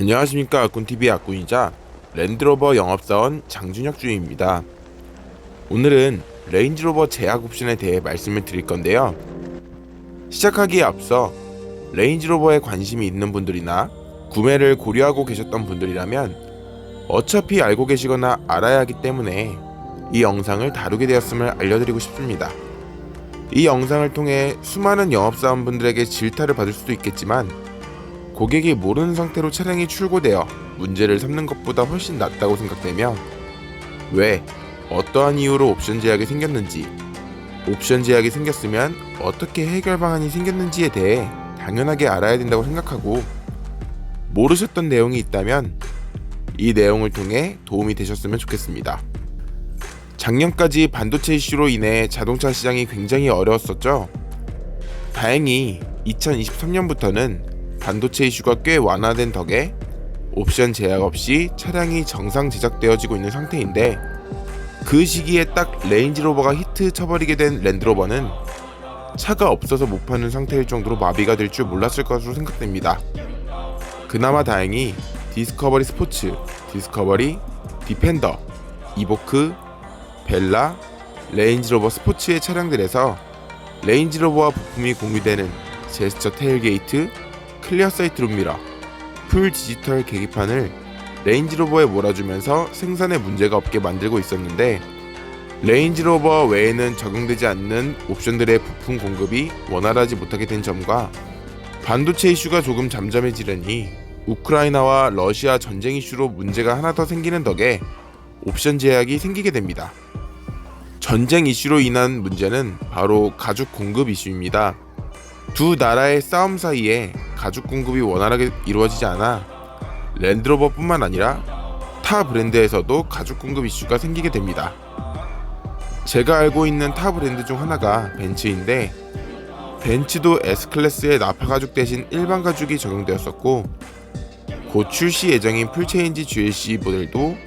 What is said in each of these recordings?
안녕하십니까 아꾼TV의 아꾼이자 랜드로버 영업사원 장준혁 주임입니다. 오늘은 레인지로버 제약 옵션에 대해 말씀을 드릴 건데요. 시작하기에 앞서 레인지로버에 관심이 있는 분들이나 구매를 고려하고 계셨던 분들이라면 어차피 알고 계시거나 알아야 하기 때문에 이 영상을 다루게 되었음을 알려드리고 싶습니다. 이 영상을 통해 수많은 영업사원분들에게 질타를 받을 수도 있겠지만 고객이 모르는 상태로 차량이 출고되어 문제를 삼는 것보다 훨씬 낫다고 생각되며 왜 어떠한 이유로 옵션 제약이 생겼는지 옵션 제약이 생겼으면 어떻게 해결 방안이 생겼는지에 대해 당연하게 알아야 된다고 생각하고 모르셨던 내용이 있다면 이 내용을 통해 도움이 되셨으면 좋겠습니다. 작년까지 반도체 이슈로 인해 자동차 시장이 굉장히 어려웠었죠. 다행히 2023년부터는 반도체 이슈가 꽤 완화된 덕에 옵션 제약 없이 차량이 정상 제작되어지고 있는 상태인데 그 시기에 딱 레인지로버가 히트 쳐버리게 된 랜드로버는 차가 없어서 못 파는 상태일 정도로 마비가 될 줄 몰랐을 것으로 생각됩니다. 그나마 다행히 디스커버리 스포츠, 디스커버리, 디펜더, 이보크, 벨라, 레인지로버 스포츠의 차량들에서 레인지로버와 부품이 공유되는 제스처 테일게이트, 클리어 사이트 룸미러, 풀 디지털 계기판을 레인지로버에 몰아주면서 생산에 문제가 없게 만들고 있었는데 레인지로버 외에는 적용되지 않는 옵션들의 부품 공급이 원활하지 못하게 된 점과 반도체 이슈가 조금 잠잠해지려니 우크라이나와 러시아 전쟁 이슈로 문제가 하나 더 생기는 덕에 옵션 제약이 생기게 됩니다. 전쟁 이슈로 인한 문제는 바로 가죽 공급 이슈입니다. 두 나라의 싸움 사이에 가죽 공급이 원활하게 이루어지지 않아 랜드로버뿐만 아니라 타 브랜드에서도 가죽 공급 이슈가 생기게 됩니다. 제가 알고 있는 타 브랜드 중 하나가 벤츠인데 벤츠도 S클래스의 나파 가죽 대신 일반 가죽이 적용되었었고 곧 출시 예정인 풀체인지 GLC 모델도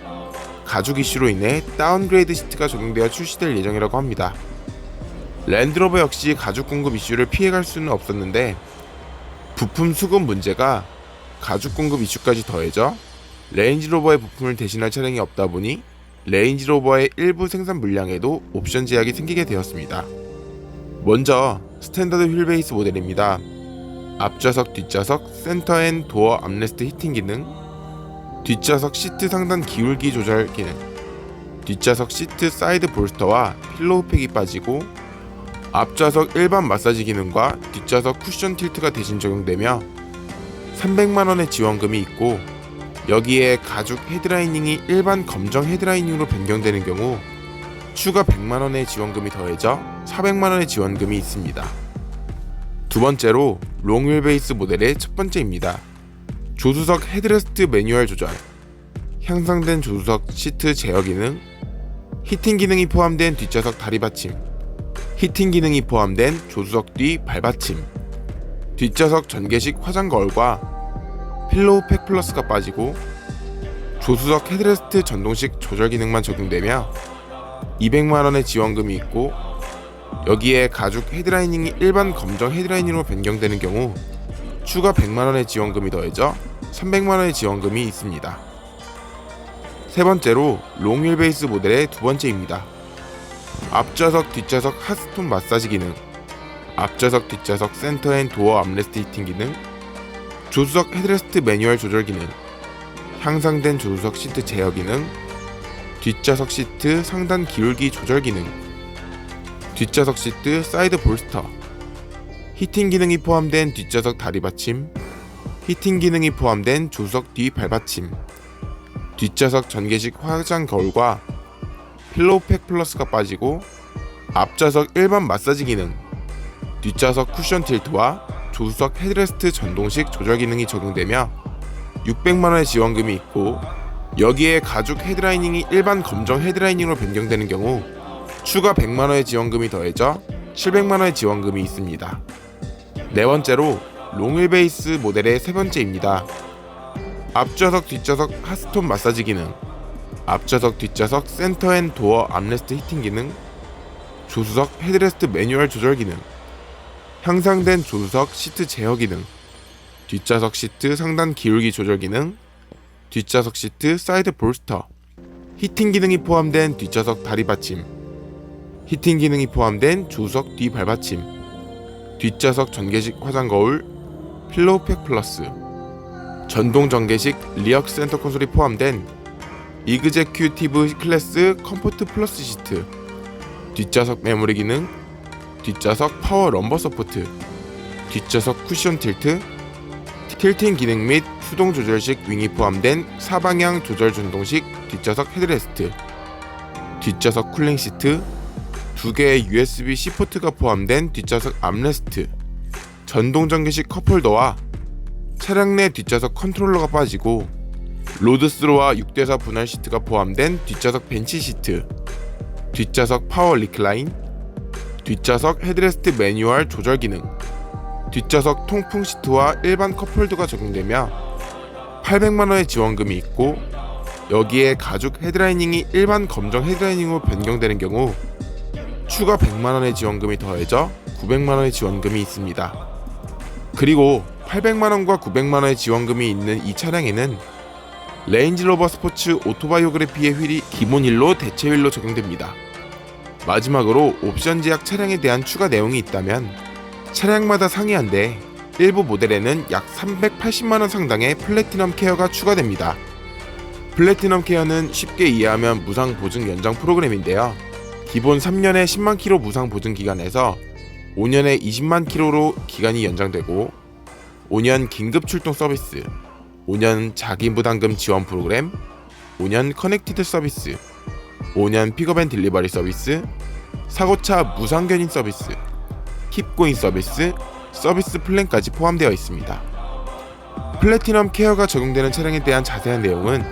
가죽 이슈로 인해 다운그레이드 시트가 적용되어 출시될 예정이라고 합니다. 랜드로버 역시 가죽 공급 이슈를 피해갈 수는 없었는데 부품 수급 문제가 가죽 공급 이슈까지 더해져 레인지로버의 부품을 대신할 차량이 없다 보니 레인지로버의 일부 생산 물량에도 옵션 제약이 생기게 되었습니다. 먼저 스탠더드 휠베이스 모델입니다. 앞좌석, 뒷좌석, 센터 앤 도어 암레스트 히팅 기능, 뒷좌석 시트 상단 기울기 조절 기능, 뒷좌석 시트 사이드 볼스터와 필로우 팩이 빠지고 앞좌석 일반 마사지 기능과 뒷좌석 쿠션 틸트가 대신 적용되며 300만 원의 지원금이 있고 여기에 가죽 헤드라이닝이 일반 검정 헤드라이닝으로 변경되는 경우 추가 100만 원의 지원금이 더해져 400만 원의 지원금이 있습니다. 두 번째로 롱휠 베이스 모델의 첫 번째입니다. 조수석 헤드레스트 매뉴얼 조절, 향상된 조수석 시트 제어 기능, 히팅 기능이 포함된 뒷좌석 다리 받침, 히팅 기능이 포함된 조수석 뒤 발받침, 뒷좌석 전개식 화장 거울과 필로우 팩 플러스가 빠지고 조수석 헤드레스트 전동식 조절 기능만 적용되며 200만 원의 지원금이 있고 여기에 가죽 헤드라이닝이 일반 검정 헤드라이닝으로 변경되는 경우 추가 100만 원의 지원금이 더해져 300만 원의 지원금이 있습니다. 세 번째로 롱휠 베이스 모델의 두 번째입니다. 앞좌석 뒷좌석 핫스톤 마사지 기능, 앞좌석 뒷좌석 센터 앤 도어 암레스트 히팅 기능, 조수석 헤드레스트 매뉴얼 조절 기능, 향상된 조수석 시트 제어 기능, 뒷좌석 시트 상단 기울기 조절 기능, 뒷좌석 시트 사이드 볼스터, 히팅 기능이 포함된 뒷좌석 다리 받침, 히팅 기능이 포함된 조수석 뒤 발받침, 뒷좌석 전개식 화장 거울과 필로우 팩 플러스가 빠지고 앞좌석 일반 마사지 기능, 뒷좌석 쿠션 틸트와 조수석 헤드레스트 전동식 조절 기능이 적용되며 600만 원의 지원금이 있고 여기에 가죽 헤드라이닝이 일반 검정 헤드라이닝으로 변경되는 경우 추가 100만 원의 지원금이 더해져 700만 원의 지원금이 있습니다. 네 번째로 롱휠 베이스 모델의 세 번째입니다. 앞좌석 뒷좌석 핫스톤 마사지 기능, 앞좌석 뒷좌석 센터 앤 도어 암레스트 히팅 기능, 조수석 헤드레스트 매뉴얼 조절 기능, 향상된 조수석 시트 제어 기능, 뒷좌석 시트 상단 기울기 조절 기능, 뒷좌석 시트 사이드 볼스터, 히팅 기능이 포함된 뒷좌석 다리 받침, 히팅 기능이 포함된 조수석 뒤 발받침, 뒷좌석 전개식 화장 거울, 필로우 팩 플러스, 전동 전개식 리역 센터 콘솔이 포함된 이그제큐티브 클래스 컴포트 플러스 시트, 뒷좌석 메모리 기능, 뒷좌석 파워 럼버 서포트, 뒷좌석 쿠션 틸트, 틸팅 기능 및 수동 조절식 윙이 포함된 사방향 조절 전동식 뒷좌석 헤드레스트, 뒷좌석 쿨링 시트, 두 개의 USB-C 포트가 포함된 뒷좌석 암레스트, 전동 전기식 컵홀더와 차량 내 뒷좌석 컨트롤러가 빠지고 로드스로와 6대4 분할 시트가 포함된 뒷좌석 벤치 시트, 뒷좌석 파워 리클라인, 뒷좌석 헤드레스트 매뉴얼 조절 기능, 뒷좌석 통풍 시트와 일반 컵홀더가 적용되며 800만 원의 지원금이 있고 여기에 가죽 헤드라이닝이 일반 검정 헤드라이닝으로 변경되는 경우 추가 100만 원의 지원금이 더해져 900만 원의 지원금이 있습니다. 그리고 800만 원과 900만 원의 지원금이 있는 이 차량에는 레인지로버 스포츠 오토바이오그래피의 휠이 기본 휠로 대체 휠로 적용됩니다. 마지막으로 옵션 제약 차량에 대한 추가 내용이 있다면 차량마다 상이한데 일부 모델에는 약 380만 원 상당의 플래티넘 케어가 추가됩니다. 플래티넘 케어는 쉽게 이해하면 무상 보증 연장 프로그램인데요. 기본 3년에 10만 킬로 무상 보증 기간에서 5년에 20만 킬로로 기간이 연장되고 5년 긴급 출동 서비스, 5년 자기 부담금 지원 프로그램, 5년 커넥티드 서비스, 5년 픽업앤 딜리버리 서비스, 사고차 무상 견인 서비스, 킵고인 서비스, 서비스 플랜까지 포함되어 있습니다. 플래티넘 케어가 적용되는 차량에 대한 자세한 내용은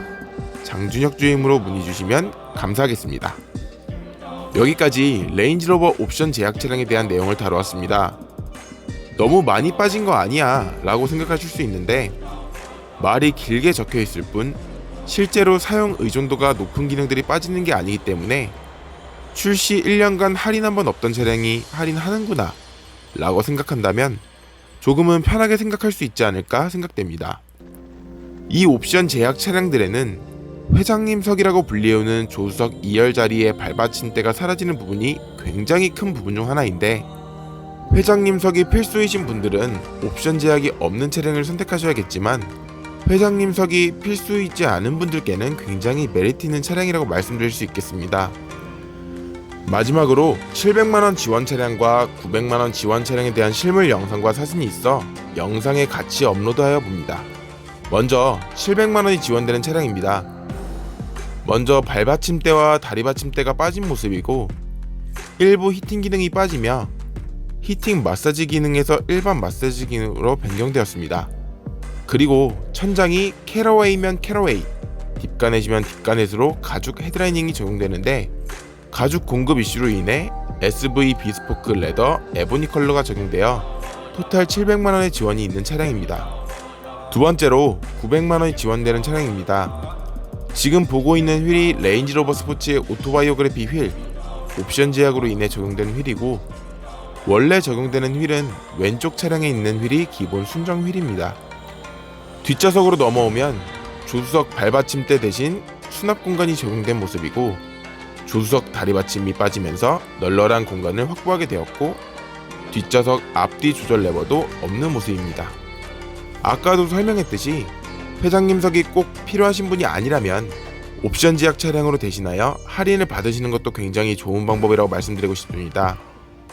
장준혁 주임으로 문의 주시면 감사하겠습니다. 여기까지 레인지로버 옵션 제약 차량에 대한 내용을 다루었습니다. 너무 많이 빠진 거 아니야 라고 생각하실 수 있는데 말이 길게 적혀 있을 뿐 실제로 사용 의존도가 높은 기능들이 빠지는 게 아니기 때문에 출시 1년간 할인 한 번 없던 차량이 할인하는구나 라고 생각한다면 조금은 편하게 생각할 수 있지 않을까 생각됩니다. 이 옵션 제약 차량들에는 회장님석이라고 불리우는 조수석 2열 자리의 발받침대가 사라지는 부분이 굉장히 큰 부분 중 하나인데 회장님석이 필수이신 분들은 옵션 제약이 없는 차량을 선택하셔야겠지만 회장님석이 필수이지 않은 분들께는 굉장히 메리트 있는 차량이라고 말씀드릴 수 있겠습니다. 마지막으로 700만원 지원 차량과 900만원 지원 차량에 대한 실물 영상과 사진이 있어 영상에 같이 업로드하여 봅니다. 먼저 700만원이 지원되는 차량입니다. 먼저 발받침대와 다리 받침대가 빠진 모습이고 일부 히팅 기능이 빠지며 히팅 마사지 기능에서 일반 마사지 기능으로 변경되었습니다. 그리고 천장이 캐러웨이면 캐러웨이, 딥가넷이면 딥가넷으로 가죽 헤드라이닝이 적용되는데 가죽 공급 이슈로 인해 SV 비스포크 레더 에보니 컬러가 적용되어 토탈 700만 원의 지원이 있는 차량입니다. 두 번째로 900만 원이 지원되는 차량입니다. 지금 보고 있는 휠이 레인지로버 스포츠의 오토바이오그래피 휠 옵션 제약으로 인해 적용된 휠이고 원래 적용되는 휠은 왼쪽 차량에 있는 휠이 기본 순정 휠입니다. 뒷좌석으로 넘어오면 조수석 발받침대 대신 수납 공간이 적용된 모습이고 조수석 다리 받침이 빠지면서 널널한 공간을 확보하게 되었고 뒷좌석 앞뒤 조절 레버도 없는 모습입니다. 아까도 설명했듯이 회장님석이 꼭 필요하신 분이 아니라면 옵션 제약 차량으로 대신하여 할인을 받으시는 것도 굉장히 좋은 방법이라고 말씀드리고 싶습니다.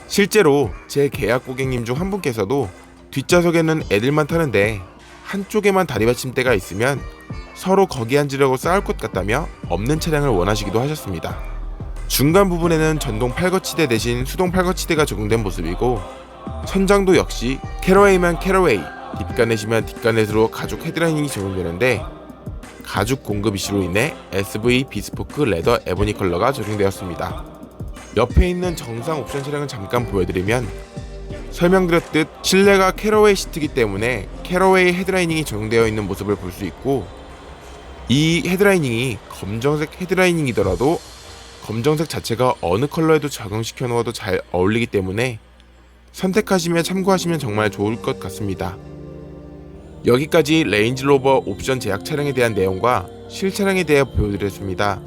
실제로 제 계약 고객님 중 한 분께서도 뒷좌석에는 애들만 타는데 한쪽에만 다리 받침대가 있으면 서로 거기 앉으려고 싸울 것 같다며 없는 차량을 원하시기도 하셨습니다. 중간 부분에는 전동 팔거치대 대신 수동 팔거치대가 적용된 모습이고 천장도 역시 캐러웨이면 캐러웨이, 뒷가넷이면 뒷가넷으로 가죽 헤드라이닝이 적용되는데 가죽 공급 이슈로 인해 SV 비스포크 레더 에보니 컬러가 적용되었습니다. 옆에 있는 정상 옵션 차량을 잠깐 보여드리면 설명드렸듯 실내가 캐러웨이 시트이기 때문에 캐러웨이 헤드라이닝이 적용되어 있는 모습을 볼 수 있고 이 헤드라이닝이 검정색 헤드라이닝이더라도 검정색 자체가 어느 컬러에도 적용시켜 놓아도 잘 어울리기 때문에 선택하시며 참고하시면 정말 좋을 것 같습니다. 여기까지 레인지로버 옵션 제약 차량에 대한 내용과 실 차량에 대해 보여드렸습니다.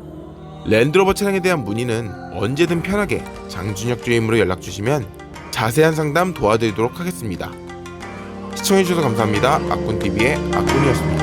랜드로버 차량에 대한 문의는 언제든 편하게 장준혁 주임으로 연락 주시면 자세한 상담 도와드리도록 하겠습니다. 시청해주셔서 감사합니다. 아꾼TV의 아꾼이었습니다.